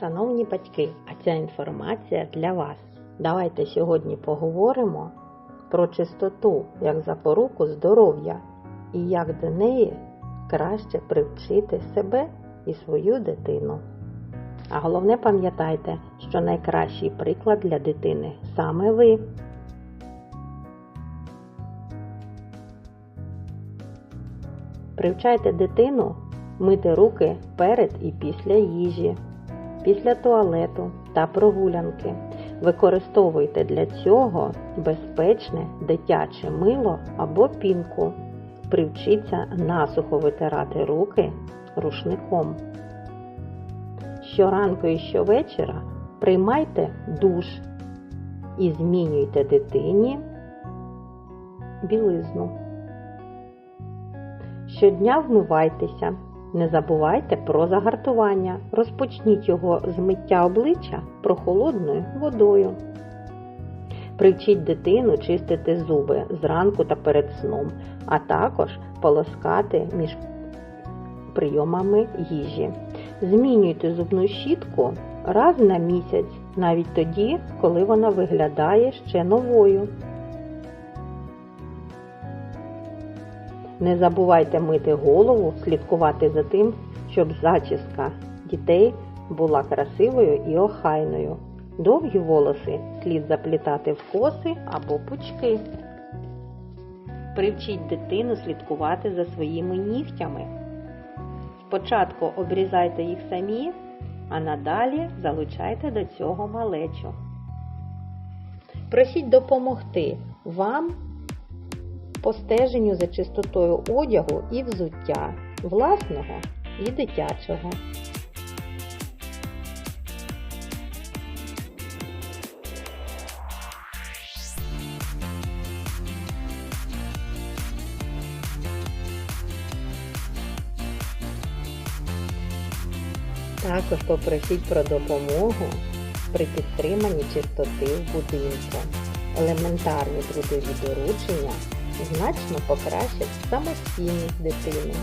Шановні батьки, а ця інформація для вас. Давайте сьогодні поговоримо про чистоту як запоруку здоров'я і як до неї краще привчити себе і свою дитину. А головне пам'ятайте, що найкращий приклад для дитини саме ви. Привчайте дитину мити руки перед і після їжі, після туалету та прогулянки. Використовуйте для цього безпечне дитяче мило або пінку. Привчіться насухо витирати руки рушником. Щоранку і щовечора приймайте душ і змінюйте дитині білизну. Щодня вмивайтеся, не забувайте про загартування. Розпочніть його з миття обличчя прохолодною водою. Привчіть дитину чистити зуби зранку та перед сном, а також полоскати між прийомами їжі. Змінюйте зубну щітку раз на місяць, навіть тоді, коли вона виглядає ще новою. Не забувайте мити голову, слідкувати за тим, щоб зачіска дітей була красивою і охайною. Довгі волоси слід заплітати в коси або пучки. Привчіть дитину слідкувати за своїми нігтями. Спочатку обрізайте їх самі, а надалі залучайте до цього малечу. Просіть допомогти вам по стеженню за чистотою одягу і взуття власного і дитячого. Також попросіть про допомогу при підтриманні чистоти в будинку. Елементарні трудові доручення значно покращать самостійність дитини.